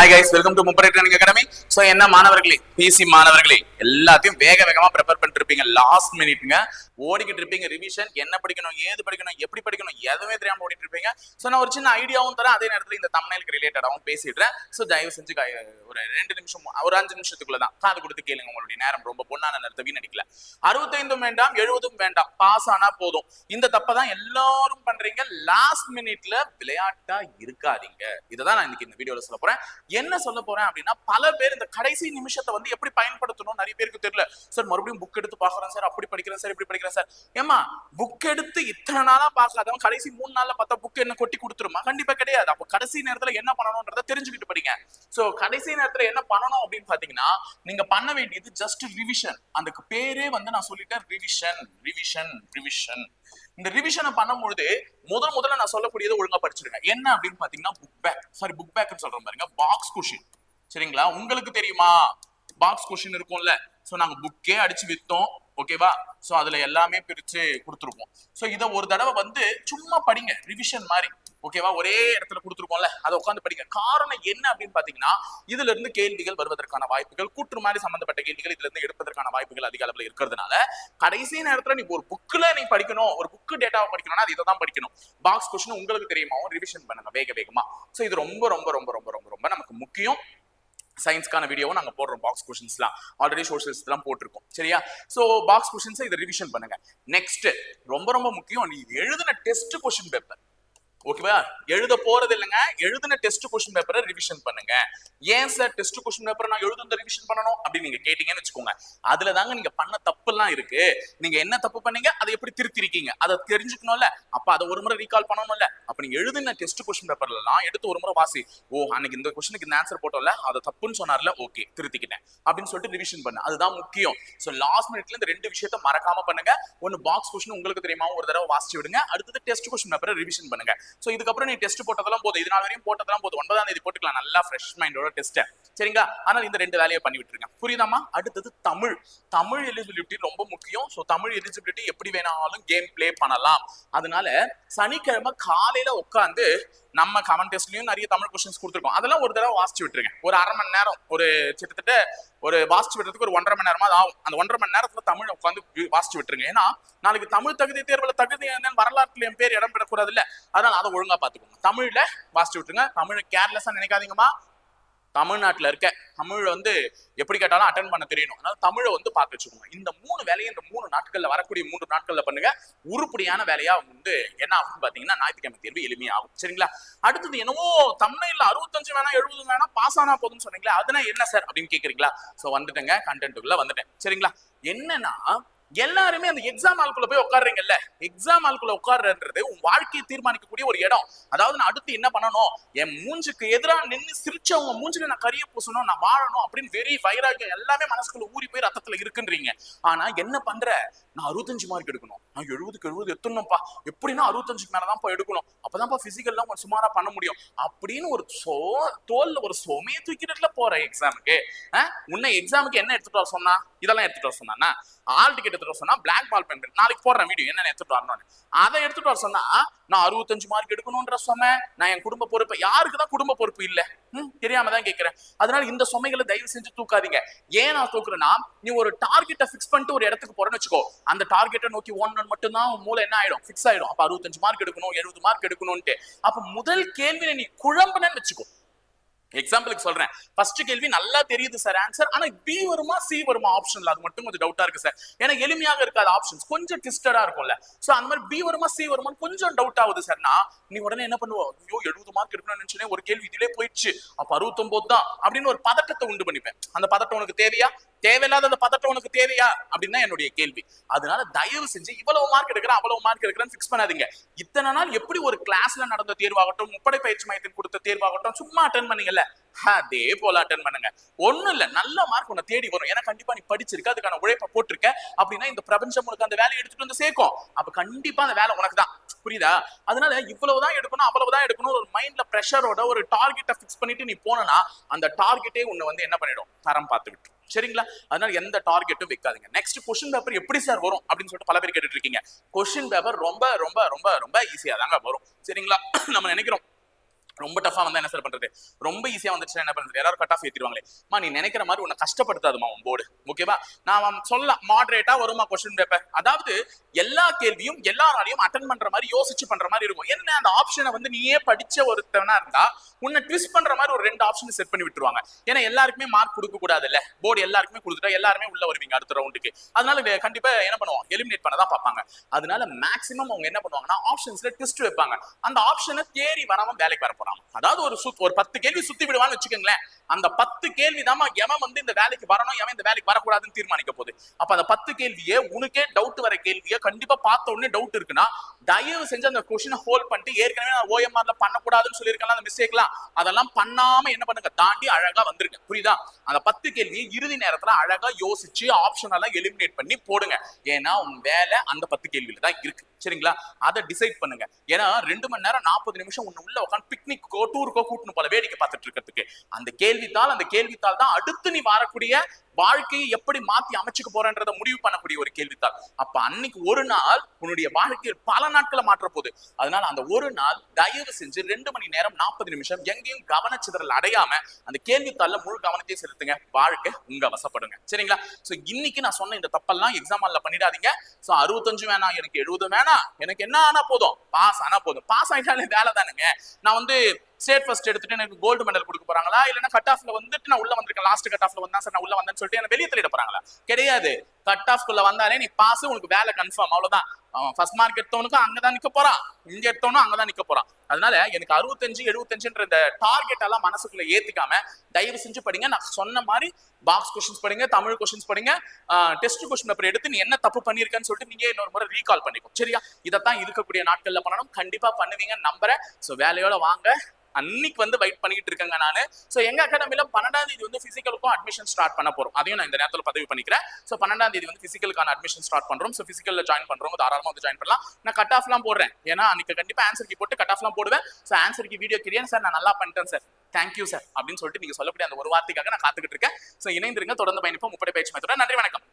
Hi guys welcome to முப்படை training academy so என்ன மாணவர்களே? பிசி மாணவர்களே எல்லாத்தையும் வேக வேகமாக ப்ரிப்பேர் பண்ணிட்டு இருப்பீங்க லாஸ்ட் மினிட்ங்க ஓடிக்கிட்டு இருப்பீங்க. ரிவிஷன் என்ன படிக்கணும் ஏது படிக்கணும் எப்படி படிக்கணும் எதுவுமே தெரியாமல் ஓடிட்டு இருப்பீங்க ஸோ நான் ஒரு சின்ன ஐடியாவும் தரேன். அதே நேரத்தில் இந்த தமிழுக்கு ரிலேட்டடாகவும் பேசிடுறேன். ஸோ தயவு செஞ்சு ஒரு ரெண்டு நிமிஷம் ஒரு அஞ்சு நிமிஷத்துக்குள்ள தான். காது கொடுத்து கேளுங்க. உங்களுடைய நேரம் ரொம்ப பொண்ணான நேரத்தை வீணடிக்கல அறுபத்தைந்தும் வேண்டாம் எழுபதும் வேண்டாம். பாஸ் ஆனா போதும். இந்த தப்பை தான் எல்லாரும் பண்றீங்க. லாஸ்ட் மினிட்ல விளையாட்டா இருக்காதீங்க. இதை தான் நான் இன்னைக்கு இந்த வீடியோவில் சொல்ல போறேன். என்ன சொல்ல போறேன் அப்படின்னா பல பேர் இந்த கடைசி நிமிஷத்தை வந்து எப்படி பயன்படுத்தணும் நிறைய பேருக்கு தெரியல. சார் மறுபடியும் புக் எடுத்து பாக்குறேன் சார் அப்படி படிக்கிறேன் சார் இப்படி படிக்கிறேன் சார். ஏமா புக் எடுத்து இத்தனை நாளா பார்க்காதவன் கடைசி மூணு நாள்ல பார்த்தா புக் என்ன கொட்டி கொடுத்துருமா? கண்டிப்பா கிடையாது. அப்போ கடைசி நேரத்துல என்ன பண்ணணும்ன்றத தெரிஞ்சுக்கிட்டு படிங்க. சோ கடைசி நேரத்துல என்ன பண்ணணும் அப்படின்னு பாத்தீங்கன்னா நீங்க பண்ண வேண்டியது ஜஸ்ட் ரிவிஷன் அதுக்கு பேரே வந்து நான் சொல்லிட்டேன் ரிவிஷன் ரிவிஷன் ரிவிஷன் இந்த ரிவிஷனை பண்ணும்பொழுது முதல் முதல்ல நான் சொல்லக்கூடியதை ஒழுங்கா படிச்சிருங்க என்ன அப்படின்னு பாத்தீங்கன்னா புக் பேக் சாரி புக் பேக்னு சொல்றேன் பாருங்க. பாக்ஸ் கொஷின் சரிங்களா? உங்களுக்கு தெரியுமா? பாக்ஸ் கொஷின் இருக்கும்ல. சோ நாங்க புக்கே அடிச்சு வித்தோம். ஓகேவா ஸோ அதுல எல்லாமே பிரிச்சு கொடுத்துருப்போம். ஸோ இதை ஒரு தடவை வந்து சும்மா படிங்க ரிவிஷன் மாதிரி. ஓகேவா ஒரே இடத்துல கொடுத்துருக்கோம்ல அதை உட்காந்து படிங்க. காரணம் என்ன அப்படின்னு பாத்தீங்கன்னா இதுல இருந்து கேள்விகள் வருவதற்கான வாய்ப்புகள் கூற்று மாதிரி சம்பந்தப்பட்ட கேள்விகள் இதுல இருந்து எடுப்பதற்கான வாய்ப்புகள் அதிக அளவில் இருக்கிறதுனால கடைசி நேரத்துல நீ ஒரு புக்ல நீ படிக்கணும் ஒரு புக் டேட்டாவை படிக்கணும்னா அது இதை தான் படிக்கணும். பாக்ஸ் கொஸ்டின் உங்களுக்கு தெரியுமாவும் ரிவிஷன் பண்ணுங்க வேக வேகமா. ஸோ இது ரொம்ப ரொம்ப ரொம்ப ரொம்ப ரொம்ப ரொம்ப நமக்கு முக்கியம். சயின்ஸ்க்கான வீடியோவும் நாங்கள் போடுறோம் பாக்ஸ் கொஷின்ஸ்லாம் ஆல்ரெடி சோஷியல்ஸ்லாம் போட்டிருக்கோம். சரியா? ஸோ பாக்ஸ் கொஷின்ஸை இதை ரிவிஷன் பண்ணுங்க. நெக்ஸ்ட் ரொம்ப ரொம்ப முக்கியம் நீ எழுதின டெஸ்ட் கொஷின் பேப்பர் ஓகேவா எழுத போறது இல்லைங்க. எழுதின டெஸ்ட் கொஸ்டின் பேப்பரை ரிவிஷன் பண்ணுங்க. ஏன் சார் டெஸ்ட் கொஸ்டின் பேப்பர் நான் எழுதுன ரிவிஷன் பண்ணணும்? அப்படின்னு நீங்க கேட்டீங்கன்னு வச்சுக்கோங்க. அதுல தாங்க நீங்க பண்ண தப்புலாம் இருக்கு. நீங்க என்ன தப்பு பண்ணீங்க? அதை எப்படி திருத்திருக்கீங்க? அதை தெரிஞ்சுக்கணும்ல. அப்ப அதை ஒரு முறை ரீகால் பண்ணணும்ல. அப்ப நீங்க எழுதின டெஸ்ட் கொஸ்டின் பேப்பர்லாம் எடுத்து ஒரு முறை வாசி. ஓ அன்னைக்கு இந்த கொஸ்டினுக்கு இந்த ஆன்சர் போட்டோம்ல. அதை தப்புன்னு சொன்னார்ல. ஓகே திருத்திக்கிட்டேன். அப்படின்னு சொல்லிட்டு ரிவிஷன் பண்ணு. அதுதான் முக்கியம். ஸோ லாஸ்ட் மினிட்ல இந்த ரெண்டு விஷயத்த மறக்காம பண்ணுங்க. ஒன்னு பாக்ஸ் கொஸ்டின் உங்களுக்கு தெரியுமா ஒரு தடவை வாசிச்சு விடுங்க. அடுத்தது டெஸ்ட் கொஸ்டின் பேப்பரை ரிவிஷன் பண்ணுங்க. ஸோ இதுக்கப்புறம் நீ டெஸ்ட் போட்டதெல்லாம் போதும். இது நாள் வரையும் போட்டதெல்லாம் போதும். ஒன்பதாம் தேதி போட்டுக்கலாம். நல்லா ஃப்ரெஷ் மைண்டோட டெஸ்ட் சரிங்களா? ஆனால் இந்த ரெண்டு வேலையை பண்ணி விட்டுருங்க. புரியுதாமா அடுத்தது தமிழ். தமிழ் எலிஜிபிலிட்டி ரொம்ப முக்கியம். ஸோ தமிழ் எலிஜிபிலிட்டி எப்படி வேணாலும் கேம் பிளே பண்ணலாம். அதனால சனிக்கிழமை காலையில உட்காந்து நம்ம கமெண்ட் டெஸ்ட்லயும் நிறைய தமிழ் கொஸ்டின்ஸ் கொடுத்துருக்கோம். அதெல்லாம் ஒரு தடவை வாசிச்சு விட்டுருங்க. ஒரு அரை மணி நேரம். ஒரு கிட்டத்தட்ட ஒரு வாசிச்சு விடுறதுக்கு ஒரு ஒன்றரை மணி நேரமா ஆகும். அந்த ஒன்றரை மணி நேரத்துல தமிழ் உட்காந்து வாசிச்சு விட்டுருங்க. ஏன்னா நாளைக்கு தமிழ் தகுதி தேர்வுல தகுதி என்னன்னு வரலாற்றுல என் பேர் இடம் பெறக்கூடாது இல்ல அதனால அதை ஒழுங்கா பாத்துக்கோங்க தமிழ்ல வாசிச்சு விட்டுருங்க. தமிழ் கேர்லெஸ்ஸா நினைக்காதீங்கம்மா. தமிழ்நாட்டில் இருக்க தமிழ் வந்து எப்படி கேட்டாலும் அட்டன் பண்ண தெரியணும். அதனால தமிழை வந்து பார்த்து வச்சுக்கோங்க. இந்த மூணு வேலையை இந்த மூணு நாட்களில் வரக்கூடிய மூன்று நாட்களில் பண்ணுங்க. உருப்படியான வேலையா வந்து என்ன ஆகும் பார்த்தீங்கன்னா ஞாயிற்றுக்கிழமை தேர்வு எளிமையாகும் சரிங்களா? அடுத்தது என்னவோ தமிழ்ல அறுபத்தஞ்சு வேணா எழுபது வேணா பாஸ் ஆனா போதும்னு சொன்னீங்களா அதுனா என்ன சார் அப்படின்னு கேட்குறீங்களா ஸோ வந்துட்டேங்க கண்டென்ட்டுக்குள்ள வந்துட்டேன். சரிங்களா? என்னன்னா எல்லாருமே அந்த எக்ஸாம் ஆளுக்குள்ள போய் உட்காடுறீங்கல்ல எக்ஸாம் ஆளுக்குள்ள உட்கார்றது உன் வாழ்க்கையை தீர்மானிக்கக்கூடிய ஒரு இடம். அதாவது நான் அடுத்து என்ன பண்ணணும்? என் மூஞ்சுக்கு எதிராக நின்று சிரிச்சவங்க மூஞ்சில நான் கரிய பூசணும் நான் வாழணும் அப்படின்னு வெறி வைராக்கியம் எல்லாமே மனசுக்குள்ள ஊறி போய் ரத்தத்துல இருக்குன்றீங்க. ஆனா என்ன பண்ற? நான் அறுபத்தஞ்சு மார்க் எடுக்கணும். நான் எழுபதுக்கு எழுபது எத்தணும்ப்பா? எப்படின்னா அறுபத்தஞ்சுக்கு மேலதான்ப்பா எடுக்கணும். அப்பதான்ப்பா பிசிக்கல்லாம் கொஞ்சம் சுமாரா பண்ண முடியும். அப்படின்னு ஒரு சோ தோல்ல ஒரு சுமையை தூக்கிட்டுல போற எக்ஸாமுக்கு உன்னை எக்ஸாமுக்கு என்ன எடுத்துட்டு வர சொன்னா? இதெல்லாம் எடுத்துட்டு வர சொன்னா ஆல் டிக்கெட் எடுத்துட்டு வர சொன்னா பிளாக் பால் பென் நாளைக்கு போடுறேன் வீடியோ என்ன எடுத்துட்டு வரணும்னு. அதை எடுத்துட்டு வர சொன்னா நான் அறுபத்தஞ்சு மார்க் எடுக்கணும்ன்ற சொன்னேன் நான் என் குடும்ப பொறுப்பு யாருக்கு தான் குடும்ப பொறுப்பு இல்ல? ம், தெரியாம தான் கேட்கிறேன் அதனால இந்த சுமைகளை தயவு செஞ்சு தூக்காதீங்க. ஏன் நான் தூக்குறேன்னா நீ ஒரு டார்கெட்டை ஃபிக்ஸ் பண்ணிட்டு ஒரு இடத்துக்கு போறேன்னு வச்சுக்கோ. அந்த டார்கெட்டை நோக்கி ஓடணும் மட்டும்தான் உன் மூளை என்ன ஆயிடும்? ஃபிக்ஸ் ஆயிடும். அப்ப அறுபத்தஞ்சு மார்க் எடுக்கணும் எழுபது மார்க் எடுக்கணும்ட்டு அப்ப முதல் கேள்வியில நீ குழம்புனன்னு வச்சுக்கோ. எக்ஸாம்பிளுக்கு சொல்றேன். ஃபர்ஸ்ட் கேள்வி நல்லா தெரியுது சார் ஆன்சர் ஆனா பி வருமா சி வருமா ஆப்ஷன்ல அது மட்டும் கொஞ்சம் டவுட்டா இருக்கு சார் ஏன்னா எளிமையாக இருக்காது ஆப்ஷன்ஸ் கொஞ்சம் ட்விஸ்டடா இருக்கும்ல. சோ அந்த மாதிரி பி வருமா சி வருமா கொஞ்சம் டவுட் ஆகுது சார்னா நீ உடனே என்ன பண்ணுவ? ஐயோ எழுபது மார்க் எடுக்கணும்னு நினைச்சேனே ஒரு கேள்வி இதுலயே போயிடுச்சு. அப்ப அறுபத்தொன்பது தான் அப்படின்னு ஒரு பதட்டத்தை உண்டு பண்ணிப்பேன். அந்த பதட்டம் உனக்கு தேவையா? தேவையில்லாத அந்த பதட்டம் உனக்கு தேவையா? அப்படின்னு தான் என்னுடைய கேள்வி. அதனால தயவு செஞ்சு இவ்வளவு மார்க் எடுக்கிறேன் அவ்வளவு மார்க் எடுக்கிறேன்னு ஃபிக்ஸ் பண்ணாதீங்க. இத்தனை நாள் எப்படி ஒரு கிளாஸ்ல நடந்த தேர்வாகட்டும் முப்படை பயிற்சி மையத்தில் கொடுத்த தேர்வாகட்டும் சும்மா அட்டன் பண்ணீங்கல்ல? அதே போல அட்டன் பண்ணுங்க. ஒண்ணும் இல்ல நல்ல மார்க் உன்னை தேடி வரும். ஏன்னா கண்டிப்பா நீ படிச்சிருக்க அதுக்கான உழைப்ப போட்டிருக்க. அப்படின்னா இந்த பிரபஞ்சம் உனக்கு அந்த வேலையை எடுத்துட்டு வந்து சேர்க்கும். அப்ப கண்டிப்பா அந்த வேலை உனக்கு தான். புரியுதா? அதனால இவ்வளவுதான் எடுக்கணும் அவ்வளவுதான் எடுக்கணும் ஒரு மைண்ட்ல ப்ரெஷரோட ஒரு டார்கெட்டை ஃபிக்ஸ் பண்ணிட்டு நீ போனனா அந்த டார்கெட்டே உன்னை வந்து என்ன பண்ணிடும்? தரம் பார்த்துக்கிட்டு சரிங்களா? அதனால எந்த டார்கெட்டும் வைக்காதுங்க. நெக்ஸ்ட் கொஸ்டின் பேப்பர் எப்படி சார் வரும் அப்படின்னு சொல்லிட்டு பல பேர் கேட்டுட்டு இருக்கீங்க கொஸ்டின் பேப்பர் ரொம்ப ரொம்ப ரொம்ப ரொம்ப ஈஸியா தாங்க வரும். சரிங்களா? நம்ம நினைக்கிறோம். ரொம்ப டஃபா வந்தா என்ன சார் பண்றது? ரொம்ப ஈஸியா வந்துச்சுன்னா என்ன பண்றது? எல்லாரும் கட் ஆஃப் ஏத்திடுவாங்களே. மா நீ நினைக்கிற மாதிரி உன்னை கஷ்டப்படுத்தாதுமா உன் போர்டு ஓகேவா நான் சொல்லலாம் மாடரேட்டா வருமா கொஸ்டின் பேப்பர் அதாவது எல்லா கேள்வியும் எல்லாராலையும் அட்டன் பண்ற மாதிரி யோசிச்சு பண்ற மாதிரி இருக்கும். என்ன அந்த ஆப்ஷனை வந்து நீயே படிச்ச ஒருத்தவனா இருந்தா உன்னை ட்விஸ்ட் பண்ற மாதிரி ஒரு ரெண்டு ஆப்ஷன் செட் பண்ணி விட்டுருவாங்க. ஏன்னா எல்லாருக்குமே மார்க் கொடுக்க கூடாது இல்ல போர்டு எல்லாருக்குமே கொடுத்துட்டா எல்லாருமே உள்ள வருவீங்க அடுத்த ரவுண்டுக்கு அதனால கண்டிப்பா என்ன பண்ணுவோம் எலிமினேட் பண்ண தான் பார்ப்பாங்க. அதனால மேக்ஸிமம் அவங்க என்ன பண்ணுவாங்கன்னா ஆப்ஷன்ஸ்ல ட்விஸ்ட் வைப்பாங்க. அந்த ஆப்ஷனை தேடி வராம வேலைக்கு வர போறாங்க. அதாவது ஒரு சுத் ஒரு பத்து கேள்வி சுத்தி விடுவான்னு வச்சுக்கோங்களேன். அந்த பத்து கேள்வி தான் எவன் வந்து இந்த வேலைக்கு வரணும் எவன் இந்த வேலைக்கு வரக்கூடாதுன்னு தீர்மானிக்க போகுது. அப்ப அந்த பத்து கேள்வியே உனக்கே டவுட் வர கேள்வியை கண்டிப்பா பார்த்த உடனே டவுட் இருக்குன்னா தயவு செஞ்சு அந்த கொஷினை ஹோல்ட் பண்ணிட்டு ஏற்கனவே நான் ஓஎம்ஆர்ல பண்ணக்கூடாதுன்னு சொல்லியிருக்கலாம் அந்த மிஸ்டேக்லாம் அதெல்லாம் பண்ணாம என்ன பண்ணுங்க? தாண்டி அழகா வந்துருங்க. புரியுதா? அந்த பத்து கேள்வியை இறுதி நேரத்துல அழகா யோசிச்சு ஆப்ஷன் எல்லாம் எலிமினேட் பண்ணி போடுங்க. ஏன்னா உங்க வேலை அந்த பத்து கேள்வியில தான் இருக்கு. சரிங்களா? அதை டிசைட் பண்ணுங்க. ஏன்னா ரெண்டு மணி நேரம் நாற்பது நிமிஷம் உன்னை உள்ள உட்காந்து பிக்னிக்கோ டூருக்கோ கூட்டணும் போல வேடிக்கை பார்த்துட்டு இருக்கிறதுக்கு. அந்த கேள்வித்தாள் அந்த கேள்வித்தாள் தான் அடுத்து நீ வரக்கூடிய வாழ்க்கையை எப்படி மாத்தி அமைச்சுக்க போறேன்றத முடிவு பண்ணக்கூடிய ஒரு கேள்வித்தாள் அப்ப அன்னைக்கு ஒரு நாள் உன்னுடைய வாழ்க்கையில் பல நாட்களை மாற்ற போகுது. அதனால அந்த ஒரு நாள் தயவு செஞ்சு ரெண்டு மணி நேரம் நாற்பது நிமிஷம் எங்கேயும் கவனச்சிதறல் அடையாம அந்த கேள்வித்தாள்ல முழு கவனத்தையும் செலுத்துங்க. வாழ்க்கை உங்க வசப்படுங்க. சரிங்களா? சோ இன்னைக்கு நான் சொன்ன இந்த தப்பெல்லாம் எக்ஸாம் ஹால்ல பண்ணிடாதீங்க. சோ அறுபத்தஞ்சு வேணாம் எனக்கு எழுபது வேணாம் எனக்கு என்ன ஆனா போதும்? பாஸ் ஆனா போதும். பாஸ் ஆயிட்டாலே வேலை தானுங்க. நான் வந்து ஸ்டேட் ஃபர்ஸ்ட் எடுத்துட்டு எனக்கு கோல்டு மெடல் கொடுக்க போறாங்களா? இல்லைன்னா கட் ஆஃப்ல வந்துட்டு நான் உள்ள வந்திருக்கேன். லாஸ்ட் கட் ஆஃப்ல வந்தா சார் நான் உள்ள வந்தேன்னு சொல்லிட்டு என்ன வெளியே தள்ளிட போறாங்களா? கிடையாது. கட் ஆஃப்குள்ள வந்தாலே நீ பாஸ் உனக்கு வேலை கன்ஃபார்ம் அவ்வளவுதான். அவன் ஃபர்ஸ்ட் மார்க் எடுத்தவனுக்கும் அங்கதான் நிக்க போறான். இங்க எடுத்தவனும் அங்கதான் நிக்க போறான். அதனால எனக்கு அறுபத்தஞ்சு எழுபத்தஞ்சுன்ற இந்த டார்கெட் எல்லாம் மனசுக்குள்ள ஏத்திக்காம தயவு செஞ்சு படிங்க. நான் சொன்ன மாதிரி பாக்ஸ் கொஸ்டின்ஸ் படிங்க தமிழ் கொஸ்டின்ஸ் படிங்க. டெஸ்ட் கொஸ்டின் பேப்பர் எடுத்து நீ என்ன தப்பு பண்ணியிருக்கேன்னு சொல்லிட்டு நீங்க இன்னொரு முறை ரீகால் பண்ணிக்கோ. சரியா? இதைத்தான் இருக்கக்கூடிய நாட்கள்ல பண்ணணும். கண்டிப்பா பண்ணுவீங்க நம்புறேன். சோ வேலையோட வாங்க. அன்னைக்கு வந்து வெயிட் பண்ணிட்டு இருக்கேங்க நானு. சோ எங்க அகாடமில பன்னெண்டாம் தேதி வந்து பிசிக்கலுக்கும் அட்மிஷன் ஸ்டார்ட் பண்ண போறோம். அதையும் நான் இந்த நேரத்துல பதிவு பண்ணிக்கிறேன். சோ பன்னெண்டாம் தேதி வந்து பிசிக்கலுக்கான அட்மிஷன் ஸ்டார்ட் பண்றோம். ஸோ பிசிக்கல்ல ஜாயின் பண்றோம் தாராளமாக வந்து ஜாயின் பண்ணலாம். நான் கட் ஆஃப்லாம் போடுறேன். ஏன்னா அன்னைக்கு கண்டிப்பா ஆன்சர் போட்டு கட் ஆஃப்லாம் போடுவேன். சோ ஆன்சருக்கு வீடியோ கிரியன் சார் நான் நல்லா பண்ணிட்டேன் சார் தேங்க்யூ சார் அப்படின்னு சொல்லிட்டு நீங்க சொல்லக்கூடிய அந்த ஒரு வார்த்தைக்காக நான் காத்துக்கிட்டு இருக்கேன். ஸோ இணைந்திருங்க. தொடர்ந்து பயணிப்போம். முப்படை பயிற்சி மேத்தோட நன்றி வணக்கம்.